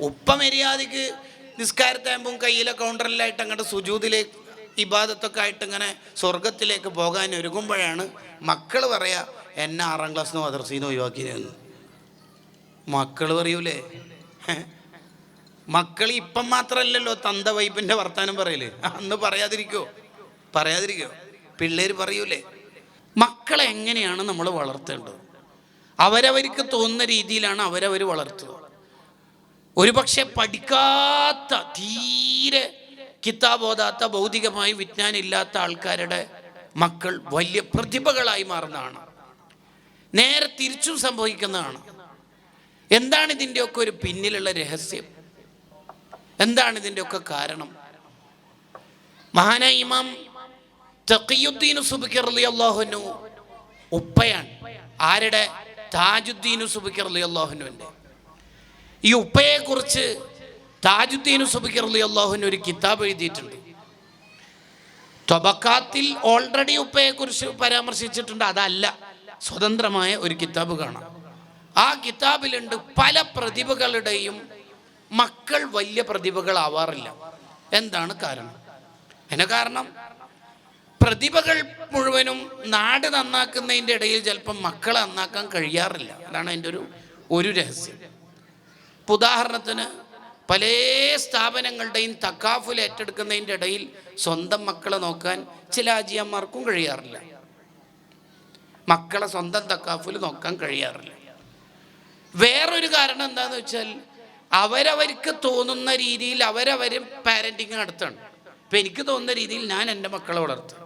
ഉപ്പ മര്യാദയ്ക്ക് നിസ്കാരത്താകുമ്പം കയ്യിലെ കൗണ്ടറിലായിട്ട് അങ്ങോട്ട് സുജൂതിലേക്ക് ഇബാദത്തൊക്കെ ആയിട്ട് ഇങ്ങനെ സ്വർഗത്തിലേക്ക് പോകാൻ ഒരുങ്ങുമ്പോഴാണ് മക്കൾ പറയാ എന്നെ ആറാം ക്ലാസ് നിന്ന് മദർസയിൽ നിന്ന് ഒഴിവാക്കിയിരുന്നു മക്കൾ പറയൂലേ? മക്കൾ ഇപ്പം മാത്രമല്ലല്ലോ തന്ത വൈപ്പിന്റെ വർത്താനം പറയൽ. അന്ന് പറയാതിരിക്കോ? പറയാതിരിക്കോ? പിള്ളേർ പറയൂലേ. മക്കളെ എങ്ങനെയാണ് നമ്മൾ വളർത്തേണ്ടത്? അവരവർക്ക് തോന്നുന്ന രീതിയിലാണ് അവരവർ വളർത്തുക. ഒരുപക്ഷെ പഠിക്കാത്ത തീരെ കിത്താബോധാത്ത ഭൗതികമായി വിജ്ഞാനം ഇല്ലാത്ത ആൾക്കാരുടെ മക്കൾ വലിയ പ്രതിഭകളായി മാറുന്നതാണ്. നേരെ തിരിച്ചും സംഭവിക്കുന്നതാണ്. എന്താണ് ഇതിന്റെയൊക്കെ ഒരു പിന്നിലുള്ള രഹസ്യം? എന്താണ് ഇതിന്റെയൊക്കെ കാരണം? മഹാനായ ഇമാം തഖിയുദ്ദീൻ സുബിക്കർ അലി അള്ളാഹുനു ഉപ്പയാണ്. ആരുടെ? താജുദ്ദീൻ സുബിക്കർ അലി അള്ളാഹുനുവിന്റെ ഈ ഉപ്പയെക്കുറിച്ച് താജുദ്ദീൻ സുബിക്കർ അലി അള്ളാഹുവിന് ഒരു കിതാബ് എഴുതിയിട്ടുണ്ട്. തൊബക്കാത്തിൽ ഓൾറെഡി ഉപ്പയെക്കുറിച്ച് പരാമർശിച്ചിട്ടുണ്ട്. അതല്ല സ്വതന്ത്രമായ ഒരു കിതാബ് കാണാം. ആ കിതാബിലുണ്ട് പല പ്രതിഭകളുടെയും മക്കൾ വലിയ പ്രതിഭകളാവാറില്ല. എന്താണ് കാരണം? അതിന് കാരണം പ്രതിഭകൾ മുഴുവനും നാട് നന്നാക്കുന്നതിന്റെ ഇടയിൽ ചിലപ്പം മക്കളെ നന്നാക്കാൻ കഴിയാറില്ല. അതാണ് എന്റെ ഒരു ഒരു രഹസ്യം. ഇപ്പൊ ഉദാഹരണത്തിന് പല സ്ഥാപനങ്ങളുടെയും തക്കാഫുൽ ഏറ്റെടുക്കുന്നതിന്റെ ഇടയിൽ സ്വന്തം മക്കളെ നോക്കാൻ ചില അജിയന്മാർക്കും കഴിയാറില്ല. മക്കളെ സ്വന്തം തക്കാഫുൽ നോക്കാൻ കഴിയാറില്ല. വേറൊരു കാരണം എന്താന്ന് വെച്ചാൽ അവരവർക്ക് തോന്നുന്ന രീതിയിൽ അവരവരും പാരന്റിങ് നടത്തണം ഇപ്പം എനിക്ക് തോന്നുന്ന രീതിയിൽ ഞാൻ എന്റെ മക്കളെ വളർത്തുക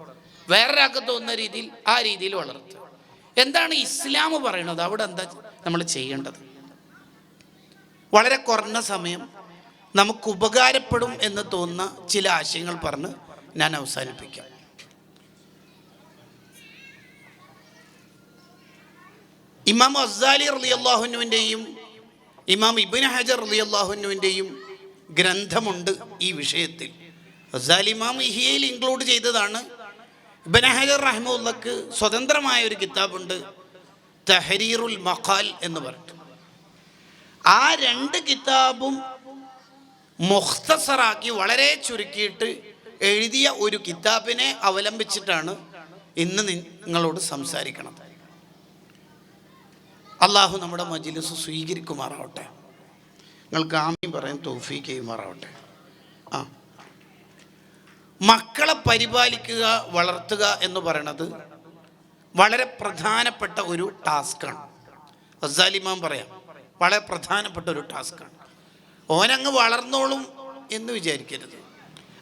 വേറൊരാൾക്ക് തോന്നുന്ന രീതിയിൽ ആ രീതിയിൽ വളർത്തും. എന്താണ് ഇസ്ലാം പറയണത് അവിടെ എന്താ നമ്മൾ ചെയ്യേണ്ടത്? വളരെ കുറഞ്ഞ സമയം നമുക്ക് ഉപകാരപ്പെടും എന്ന് തോന്നുന്ന ചില ആശയങ്ങൾ പറഞ്ഞ് ഞാൻ അവസാനിപ്പിക്കാം. ഇമാം അസാലി റലി അള്ളാഹുനുവിന്റെയും ഇമാം ഇബിൻ ഹജർ റലി അള്ളാഹുനുവിന്റെയും ഗ്രന്ഥമുണ്ട് ഈ വിഷയത്തിൽ. അസാലി ഇമാം ഇഹിയയിൽ ഇൻക്ലൂഡ് ചെയ്തതാണ്. ഇബൻ ഹജർ റഹ്മുല്ലക്ക് സ്വതന്ത്രമായ ഒരു കിതാബുണ്ട് തഹരീറുൽ മഖാൽ എന്ന് പറഞ്ഞിട്ട്. ആ രണ്ട് കിതാബും മുഖ്തസറാക്കി വളരെ ചുരുക്കിയിട്ട് എഴുതിയ ഒരു കിതാബിനെ അവലംബിച്ചിട്ടാണ് ഇന്ന് നിങ്ങളോട് സംസാരിക്കണം അള്ളാഹു നമ്മുടെ മജിലിസ് സ്വീകരിക്കുമാറാവട്ടെ. നിങ്ങൾക്ക് ആമി പറയാൻ തോഫീക്ക് ചെയ്യുമാറാവട്ടെ. ആ. മക്കളെ പരിപാലിക്കുക വളർത്തുക എന്ന് പറയണത് വളരെ പ്രധാനപ്പെട്ട ഒരു ടാസ്ക്കാണ്. അസാലിമാൻ പറയാം. വളരെ പ്രധാനപ്പെട്ട ഒരു ടാസ്ക്കാണ്. ഓനങ്ങ് വളർന്നോളും എന്ന് വിചാരിക്കരുത്.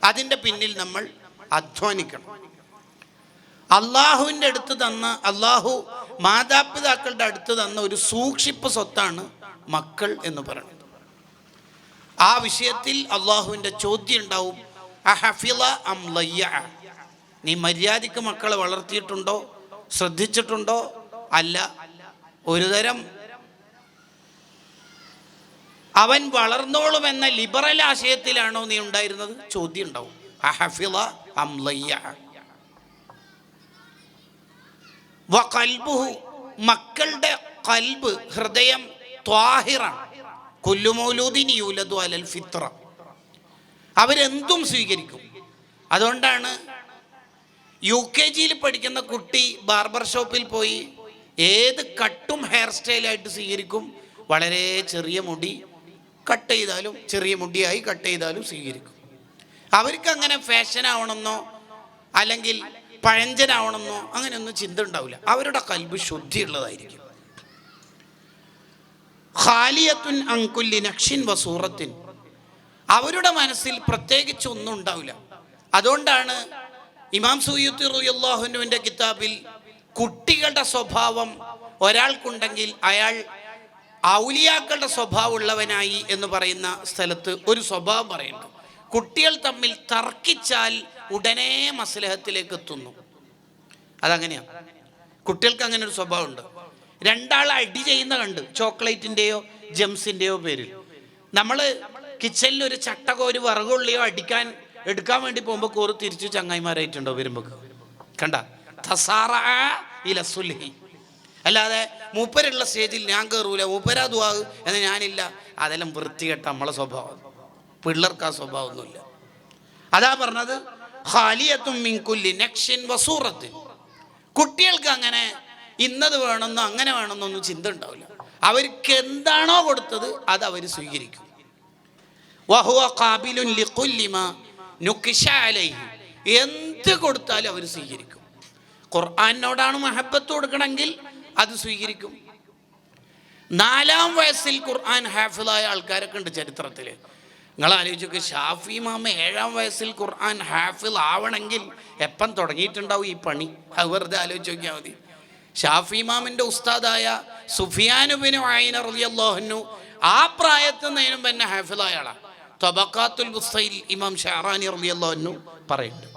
അതിന്റെ പിന്നിൽ നമ്മൾ അധ്വാനിക്കണം. അള്ളാഹുവിന്റെ അടുത്ത് തന്ന അള്ളാഹു മാതാപിതാക്കളുടെ അടുത്ത് തന്ന ഒരു സൂക്ഷിപ്പ് സ്വത്താണ് മക്കൾ എന്ന് പറയുന്നത്. ആ വിഷയത്തിൽ അള്ളാഹുവിന്റെ ചോദ്യം ഉണ്ടാവും അഹഫില അം ലയ്യ? നീ മര്യാദയ്ക്ക് മക്കളെ വളർത്തിയിട്ടുണ്ടോ? ശ്രദ്ധിച്ചിട്ടുണ്ടോ? അല്ല ഒരുതരം അവൻ വളർന്നോളുമെന്ന ലിബറൽ ആശയത്തിലാണോ നീ ഉണ്ടായിരുന്നത്? ചോദ്യം ഉണ്ടാവും മക്കളുടെ കൽബ് ഹൃദയം ത്വാഹിറാണ്. കൊല്ലുമൗലൂദിനി യൂലതു അലൽ ഫിത്ര. അവരെന്തും സ്വീകരിക്കും. അതുകൊണ്ടാണ് യു കെ ജിയിൽ പഠിക്കുന്ന കുട്ടി ബാർബർ ഷോപ്പിൽ പോയി ഏത് കട്ടും ഹെയർ സ്റ്റൈലായിട്ട് സ്വീകരിക്കും. വളരെ ചെറിയ മുടി കട്ട് ചെയ്താലും ചെറിയ മുടിയായി കട്ട് ചെയ്താലും സ്വീകരിക്കും. അവർക്ക് അങ്ങനെ ഫാഷൻ ആവണമെന്നോ അല്ലെങ്കിൽ പഴഞ്ചനാവണമെന്നോ അങ്ങനെയൊന്നും ചിന്ത ഉണ്ടാവില്ല അവരുടെ കൽബ് ശുദ്ധിയുള്ളതായിരിക്കും. ഖാലിയത്തുൻ അങ്കുല്ലി നക്ഷിൻ വസൂറത്തിൻ അവരുടെ മനസ്സിൽ പ്രത്യേകിച്ച് ഒന്നും ഉണ്ടാവില്ല. അതുകൊണ്ടാണ് ഇമാം സുയ്യുത്തി റുയല്ലാഹുനുവിന്റെ കിതാബിൽ കുട്ടികളുടെ സ്വഭാവം ഒരാൾക്കുണ്ടെങ്കിൽ അയാൾ ഔലിയാക്കളുടെ സ്വഭാവം ഉള്ളവനായി എന്ന് പറയുന്ന സ്ഥലത്ത് ഒരു സ്വഭാവം പറയുന്നു. കുട്ടികൾ തമ്മിൽ തർക്കിച്ചാൽ ഉടനെ മസ്ലഹത്തിലേക്ക് എത്തുന്നു. അതങ്ങനെയാണ് കുട്ടികൾക്ക് അങ്ങനെ ഒരു സ്വഭാവമുണ്ട്. രണ്ടാൾ അടി ചെയ്യുന്ന കണ്ട് ചോക്ലേറ്റിന്റെയോ ജംസിന്റെയോ പേരിൽ. നമ്മൾ കിച്ചണിൽ ഒരു ചട്ടകോ ഒരു വിറകുള്ളിയോ അടിക്കാൻ എടുക്കാൻ വേണ്ടി പോകുമ്പോൾ കോറ് തിരിച്ചു ചങ്ങായിമാരായിട്ടുണ്ടോ വരുമ്പോൾ കണ്ട? തസാറ ഇല സുൽഹി. അല്ലാതെ മൂപ്പരുള്ള സ്റ്റേജിൽ ഞാൻ കയറൂല മൂപ്പരാ ദുവാഗ് എന്ന് ഞാനില്ല. അതെല്ലാം വൃത്തികെട്ട നമ്മളെ സ്വഭാവം. പിള്ളേർക്ക് ആ സ്വഭാവമൊന്നുമില്ല. അതാ പറഞ്ഞത്? ഹാലിയത്തും വസൂറത്തിൻ കുട്ടികൾക്ക് അങ്ങനെ ഇന്നത് വേണമെന്നോ അങ്ങനെ വേണമെന്നൊന്നും ചിന്ത ഉണ്ടാവില്ല. അവർക്ക് എന്താണോ കൊടുത്തത് അത് അവർ സ്വീകരിക്കും. വഹുവ നുക്കിഷ അലൈഹി. എന്ത് കൊടുത്താലും അവർ സ്വീകരിക്കും. ഖുർആാനോടാണ് മഹബത്ത് കൊടുക്കണമെങ്കിൽ അത് സ്വീകരിക്കും. നാലാം വയസ്സിൽ ഖുർആൻ ഹാഫിളായ ആൾക്കാരൊക്കെ ഉണ്ട് ചരിത്രത്തിൽ നിങ്ങൾ ആലോചിച്ചൊക്കെ ഷാഫി മാമ ഏഴാം വയസ്സിൽ ഖുർആൻ ഹാഫിൾ ആവണമെങ്കിൽ എപ്പം തുടങ്ങിയിട്ടുണ്ടാവും ഈ പണി? അത് വെറുതെ ആലോചിച്ച് നോക്കിയാൽ മതി. ഷാഫി മാമിന്റെ ഉസ്താദായ സുഫിയാനുബിനു ആയിന റളിയല്ലാഹുന്നു ആ പ്രായത്തിൽ നിന്നും തന്നെ ഹാഫിളായ ആളാണ് തബക്കാത്തുൽ ബുസ്തയിൽ ഇമാം ഷാറാനി റളിയല്ലാഹുന്നു പറയുന്നുണ്ട്.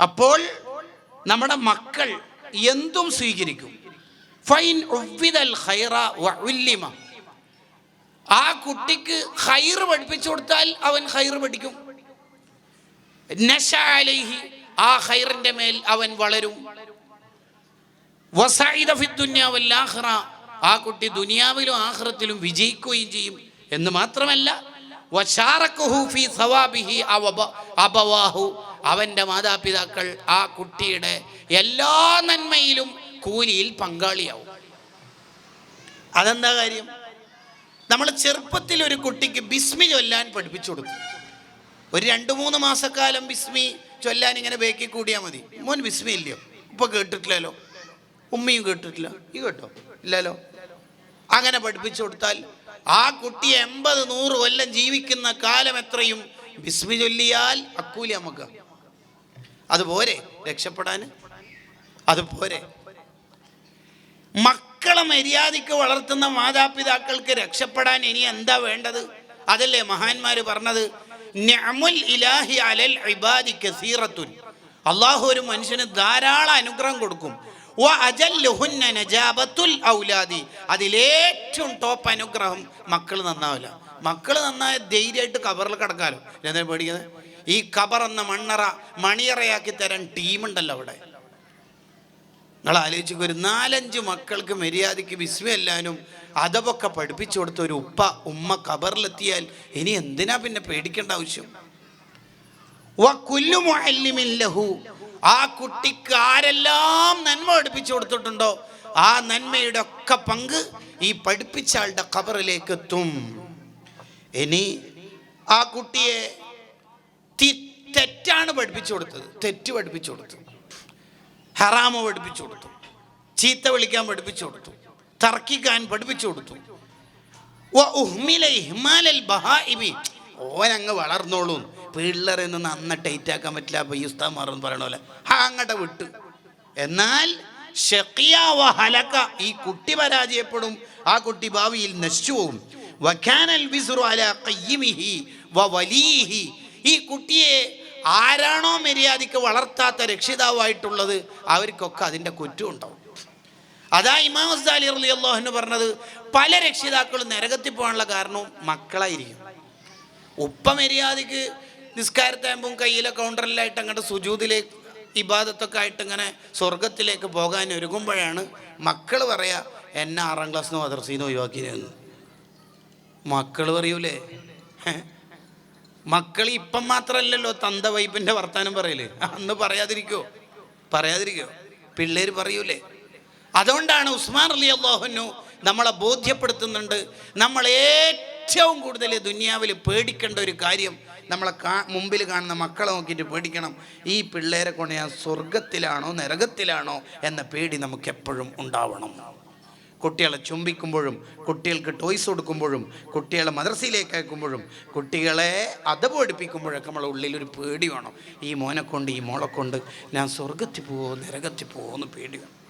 അപ്പോൾ നമ്മുടെ മക്കൾ എന്തും സ്വീകരിക്കും. ഫൈൻ ഖൈറ വഉല്ലിമ ആ കുട്ടിക്ക് ഹൈർ പഠിപ്പിച്ചു കൊടുത്താൽ അവൻ ഹൈർ പഠിക്കും. ആ ഹൈറിന്റെ മേൽ അവൻ വളരും. ആ കുട്ടി ദുനിയാവിലും ആഹ്റത്തിലും വിജയിക്കുകയും ചെയ്യും എന്ന് മാത്രമല്ല ഫി അവന്റെ മാതാപിതാക്കൾ ആ കുട്ടിയുടെ എല്ലാ നന്മയിലും കൂലിയിൽ പങ്കാളിയാവും. അതെന്താ കാര്യം? നമ്മൾ ചെറുപ്പത്തിൽ ഒരു കുട്ടിക്ക് ബിസ്മി ചൊല്ലാൻ പഠിപ്പിച്ചു കൊടുക്കും ഒരു രണ്ട് മൂന്ന് മാസക്കാലം ബിസ്മി ചൊല്ലാൻ ഇങ്ങനെ ബേക്കി കൂടിയാൽ മതി. മോൻ ബിസ്മി ഇല്ലയോ? ഇപ്പൊ കേട്ടിട്ടില്ലല്ലോ? ഉമ്മയും കേട്ടിട്ടില്ല? ഈ കേട്ടോ? ഇല്ലല്ലോ? അങ്ങനെ പഠിപ്പിച്ചു കൊടുത്താൽ ആ കുട്ടി എൺപത് നൂറ് കൊല്ലം ജീവിക്കുന്ന കാലം എത്രയും ബിസ്മി ചൊല്ലിയാൽ അക്കൂലി നമുക്ക് അതുപോരെ രക്ഷപ്പെടാൻ അതുപോരെ മക്കളെ മര്യാദയ്ക്ക് വളർത്തുന്ന മാതാപിതാക്കൾക്ക് രക്ഷപ്പെടാൻ ഇനി എന്താ വേണ്ടത്? അതല്ലേ മഹാന്മാര് പറഞ്ഞത്? ഇലാഹി അലൽ ഇബാദി കസീറത്തുൻ. അള്ളാഹു ഒരു മനുഷ്യന് ധാരാളം അനുഗ്രഹം കൊടുക്കും. ഔലാദി. അതിലേറ്റവും ടോപ്പ് അനുഗ്രഹം മക്കൾ നന്നാവില്ല. മക്കൾ നന്നായ ധൈര്യമായിട്ട് കബറിൽ കിടക്കാലോ. എന്താ പേടിക്കുന്നത്? ഈ കബർ എന്ന മണ്ണറ മണിയറയാക്കി തരാൻ ടീമുണ്ടല്ലോ അവിടെ. നിങ്ങൾ ആലോചിക്കുക ഒരു നാലഞ്ച് മക്കൾക്ക് മര്യാദയ്ക്ക് വിസ്മയല്ലാനും അതവൊക്കെ പഠിപ്പിച്ചു കൊടുത്ത ഒരു ഉപ്പ ഉമ്മ കബറിലെത്തിയാൽ ഇനി എന്തിനാ പിന്നെ പേടിക്കേണ്ട ആവശ്യം? ലഹു. ആ കുട്ടിക്ക് ആരെല്ലാം നന്മ പഠിപ്പിച്ചു കൊടുത്തിട്ടുണ്ടോ ആ നന്മയുടെ ഒക്കെ പങ്ക് ഈ പഠിപ്പിച്ച ആളുടെ കബറിലേക്ക് എത്തും. ഇനി ആ കുട്ടിയെ തെറ്റാണ് പഠിപ്പിച്ചു കൊടുത്തത്. തെറ്റ് പഠിപ്പിച്ചു കൊടുത്തു. ഹറാമ പഠിപ്പിച്ചു കൊടുത്തു. ചീത്ത വിളിക്കാൻ പഠിപ്പിച്ചു കൊടുത്തു. തർക്കിക്കാൻ പഠിപ്പിച്ചു കൊടുത്തു. ഓനങ്ങ് വളർന്നോളൂ. പിള്ളേരെ നിന്ന് നന്ന ടൈറ്റ് ആക്കാൻ പറ്റില്ല. അപ്പൊ ഈ ഉസ്താമാർ എന്ന് പറയണ പോലെ. അങ്ങോട്ട് വിട്ടു. എന്നാൽ ഷഖിയ വ ഹലക. ഈ കുട്ടി പരാജയപ്പെടും. ആ കുട്ടി ഭാവിയിൽ നശിച്ചു പോകും വഖാനൽ ബിസ്റു അലാ ഖയ്യിമിഹി വ ഈ കുട്ടിയെ ആരാണോ മര്യാദയ്ക്ക് വളർത്താത്ത രക്ഷിതാവായിട്ടുള്ളത് അവർക്കൊക്കെ അതിന്റെ കുറ്റം ഉണ്ടാവും അതാ ഇമാം അലി അലി അള്ളാഹുന് പറഞ്ഞത് പല രക്ഷിതാക്കളും നരകത്തിൽ പോകാനുള്ള കാരണവും മക്കളായിരിക്കും. ഉപ്പ മര്യാദയ്ക്ക് നിസ്കാരത്താകുമ്പം കയ്യിലെ കൗണ്ടറിലായിട്ട് അങ്ങോട്ട് സുജൂതിലേക്ക് ഇബാദത്തൊക്കെ ആയിട്ട് ഇങ്ങനെ സ്വർഗത്തിലേക്ക് പോകാൻ ഒരുങ്ങുമ്പോഴാണ് മക്കൾ പറയാ എന്നെ ആറാം ക്ലാസ്സിനോ മദർസീനോ ഒഴിവാക്കിയെന്ന് മക്കൾ പറയൂലേ? മക്കൾ ഇപ്പം മാത്രമല്ലല്ലോ തന്ത വൈപ്പിന്റെ വർത്താനം പറയൽ. അന്ന് പറയാതിരിക്കോ? പറയാതിരിക്കോ? പിള്ളേര് പറയൂലേ? അതുകൊണ്ടാണ് ഉസ്മാൻ അലി അള്ളാഹുനു നമ്മളെ ബോധ്യപ്പെടുത്തുന്നുണ്ട്. നമ്മൾ ഏറ്റവും കൂടുതൽ ദുനിയാവിൽ പേടിക്കേണ്ട ഒരു കാര്യം നമ്മളെ കാ മുമ്പിൽ കാണുന്ന മക്കളെ നോക്കിയിട്ട് പേടിക്കണം. ഈ പിള്ളേരെ കൊണ്ട് ഞാൻ സ്വർഗത്തിലാണോ നരകത്തിലാണോ എന്ന പേടി നമുക്ക് എപ്പോഴും ഉണ്ടാവണം. കുട്ടികളെ ചുംബിക്കുമ്പോഴും കുട്ടികൾക്ക് ടോയ്സ് കൊടുക്കുമ്പോഴും കുട്ടികളെ മദ്രസയിലേക്ക് അയക്കുമ്പോഴും കുട്ടികളെ അത് പഠിപ്പിക്കുമ്പോഴൊക്കെ നമ്മളെ ഉള്ളിൽ ഒരു പേടി വേണം. ഈ മോനെ കൊണ്ട് ഈ മോളെ കൊണ്ട് ഞാൻ സ്വർഗത്തിൽ പോവോ നരകത്തിൽ പോവോ എന്ന് പേടി വേണം.